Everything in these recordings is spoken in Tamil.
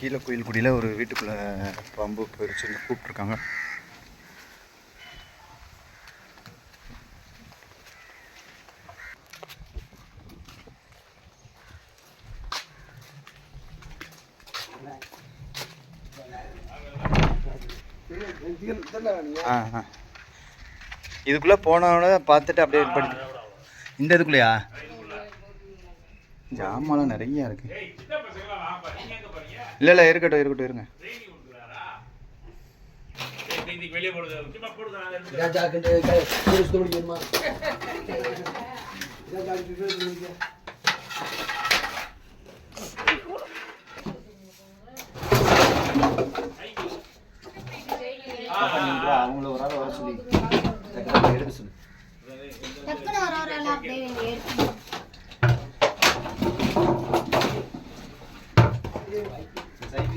கீழே கீழே கோயில்குடியில் ஒரு வீட்டுக்குள்ளே பாம்பு போயிடுச்சுன்னு கூப்பிட்ருக்காங்க ஆ ஆ. இதுக்குள்ளே போனவன பார்த்துட்டு அப்படியே படி இந்த இதுக்குள்ளேயா? ஜாமான்லாம் நிறையா இருக்குது இல்லை இல்லை இருக்கட்டும் இருக்கட்டும் இருங்க. வெளியே அவங்கள ஒரு ஆள் வர சொல்லி டக்குனு எடுக்க சொல்லு டக்குனு வர வர எல்லாம் அப்படியே எடுத்து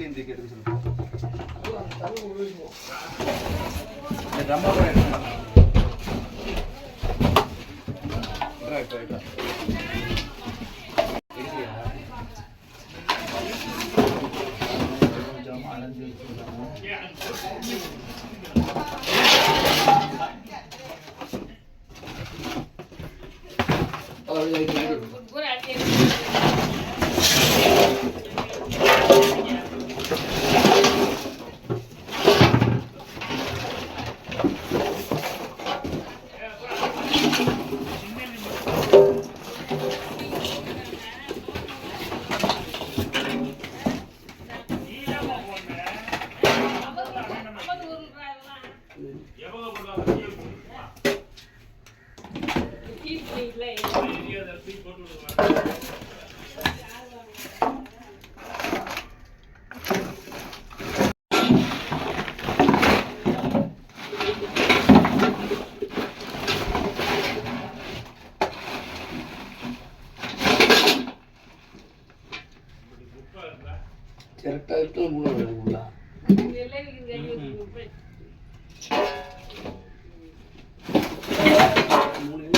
சைக்கிள் இந்த எடுக்க சொல்லு 何? இருக்கு, மூணு உள்ள. மூணு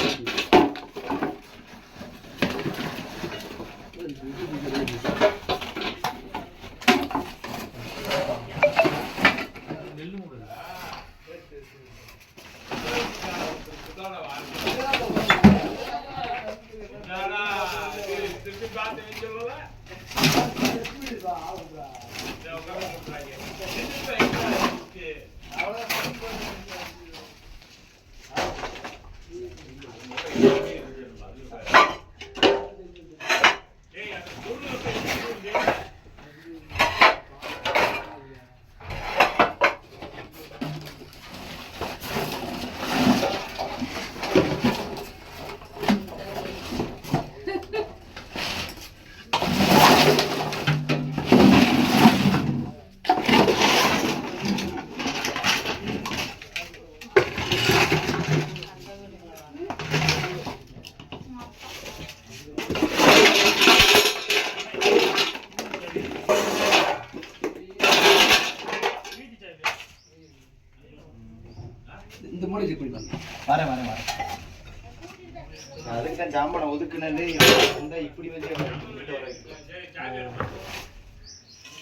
அதுக்கு தான் ஒதுக்குனது. இந்த இப்படி வர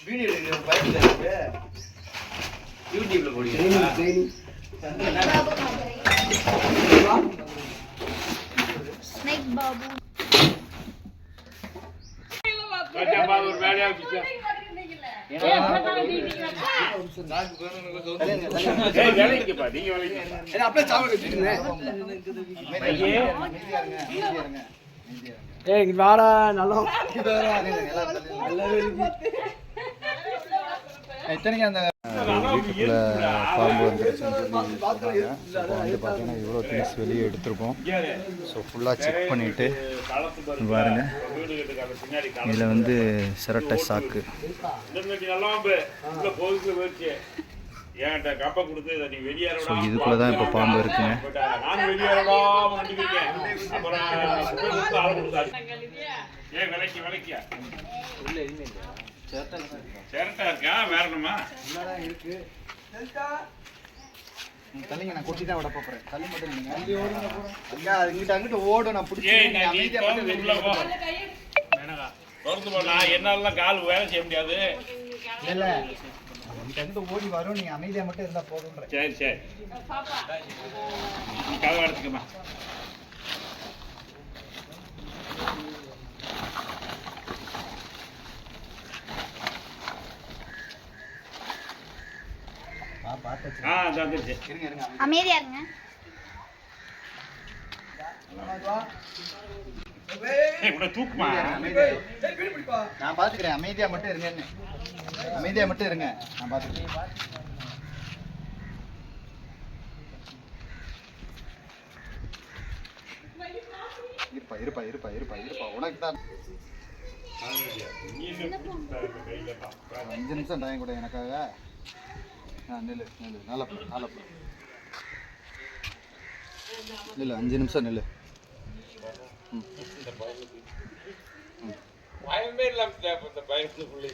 வீடியோ எடுக்கிற பயத்தில் இருக்கு. யூடியூப்ல. ஸ்னேக் பாபு. ஒரு வேலையா? ஏய், வேலைக்குப்பா, நீங்க வேலைக்கு. ஏன்னா, அப்படியே சாப்பிட வச்சுருந்தேன். ஏய், இங்க வாடா, நல்லா இத்தனைக்கும் அந்த வீட்டுக்குள்ள பாம்பு வந்துருச்சுன்னு சொல்லி சொன்னாங்க ஸோ இப்போ வந்து பார்த்தீங்கன்னா இவ்வளோ திங்ஸ் வெளியே எடுத்திருக்கோம். ஸோ ஃபுல்லாக செக் பண்ணிவிட்டு பாருங்க. இதில் வந்து சிரட்டை சாக்கு. ஸோ இதுக்குள்ளே தான் இப்போ பாம்பு இருக்குங்க. ஏய், விலைக்கு, விலைக்கு. சிரட்டை இருக்கா? வேற என்னம்மா? தள்ளிங்க நான் கொட்டி தான் விட போகிறேன் தள்ளி மட்டும் நீங்க ஐயா இங்கிட்ட அங்கிட்ட ஓடும் நான் பிடிச்சி அமைதியாக திறந்து உள்ள போ. என்னாலலாம் கால் வேலை செய்ய முடியாது. இல்லை இருந்து ஓடி வரும். நீ அமைதியாக மட்டும் இருந்தால் போதுன்ற சரி சரி. கதவை அடைச்சிக்கம்மா. ஆ இருங்க இருங்க அமைதியா. இருங்க. நான் பார்த்துக்கிறேன். அமைதியாக மட்டும் இருங்கன்னு அமைதியாக மட்டும் இருங்க. நான் பார்த்துக்கிறேன். இருப்பா இருப்பா இருப்பா இருப்பா இருப்பா. உனக்கு தான். அஞ்சு நிமிஷம் டைம் கூட எனக்காக. நில்லு நில்லு நல்ல பிள்ளை நல்ல பிள்ளை நில்லு அஞ்சு நிமிஷம் நில்லு. ம். பயமே இல்லாம இந்த பயத்துக்குள்ளே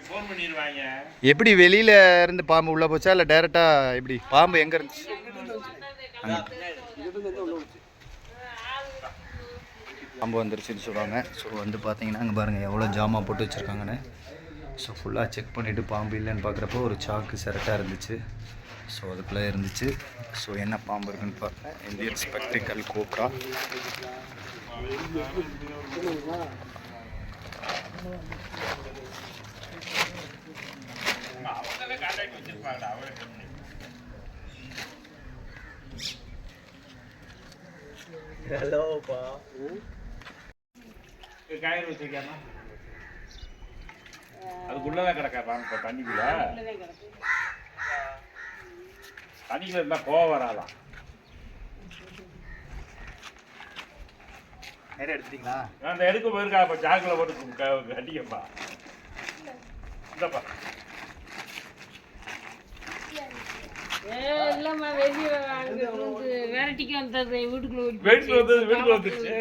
ஃபோன் பண்ணிடுவாங்க எப்படி வெளியில இருந்து பாம்பு உள்ள போச்சா இல்லை டைரக்டா எப்படி? பாம்பு எங்க இருந்துச்சு? பாம்பு வந்துருச்சுன்னு சொல்லுவாங்க. ஸோ வந்து பார்த்தீங்கன்னா அங்கே பாருங்கள் எவ்வளோ ஜாமான் போட்டு வச்சுருக்காங்கன்னு. ஸோ ஃபுல்லாக செக் பண்ணிவிட்டு பாம்பு இல்லைன்னு பார்க்குறப்போ ஒரு சாக்கு சிரட்டாக இருந்துச்சு. ஸோ அதுக்குள்ளே இருந்துச்சு. ஸோ என்ன பாம்பு இருக்குன்னு பார்த்தேன் இந்தியன் ஸ்பெக்டிக்கல் கோப்ரா ஹலோப்பா காயிறு வச்சிருக்கியாமா அதுக்குள்ளதான் கிடக்கா பாருங்க தண்ணிக்குள்ள தண்ணிக்குள்ள இருந்தா கோவம் வராதான் நேரம் எடுத்துட்டீங்களா? அந்த எடுக்க போயிருக்கா அப்ப ஜாக்கில் போட்டு கட்டிக்கப்பா. இந்தப்பா. விரட்டிக்கு வந்தது வீட்டுக்குள்ள வீட்டுக்கு வந்தது வீட்டுக்கு வந்துருச்சு.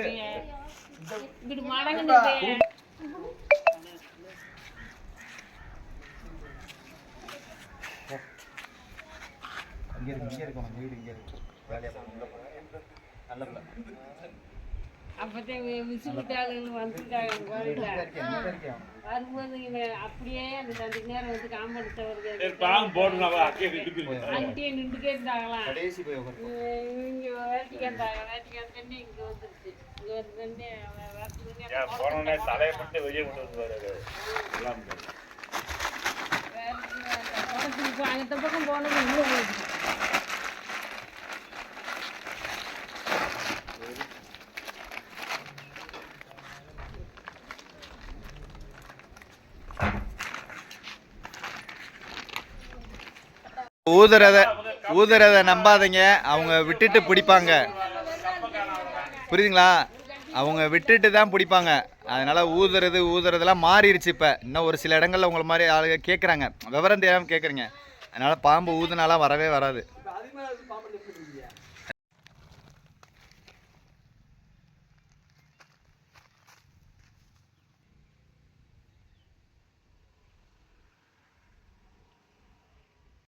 இங்கே இருக்கு இங்கே இருக்கு உங்க வீடு இங்கே இருக்கு. வேலையாக போகணும் நல்ல பிள்ளை. அப்பதான் விசிட்டாளுன்னு வந்துட்டாங்க கோயில வரும்போது இவன் அப்படியே அந்த ரெண்டு நேரம் வந்து விட்டுக்கு அங்கிட்டே நின்றுட்டே இருந்தாங்களாம். இங்க வேட்டிக்கு வந்தாங்க வேட்டிக்கு வந்தோடனே இங்க வந்துருச்சு. இங்க தலையை மட்டும் வெளியே கொண்டு வந்து பக்கம் போனது போயிடுச்சு ஊதுறத ஊதுறத நம்பாதீங்க. அவங்க விட்டுட்டு பிடிப்பாங்க. புரியுதுங்களா? அவங்க விட்டுட்டு தான் பிடிப்பாங்க. அதனால ஊதுறது ஊதுறதெல்லாம் மாறிடுச்சு இப்போ. இன்னும் ஒரு சில இடங்களில் உங்களை மாதிரி ஆளுங்க கேட்குறாங்க விவரம் தெரியாமல் கேட்குறீங்க அதனால பாம்பு ஊதுனாலாம் வரவே வராது.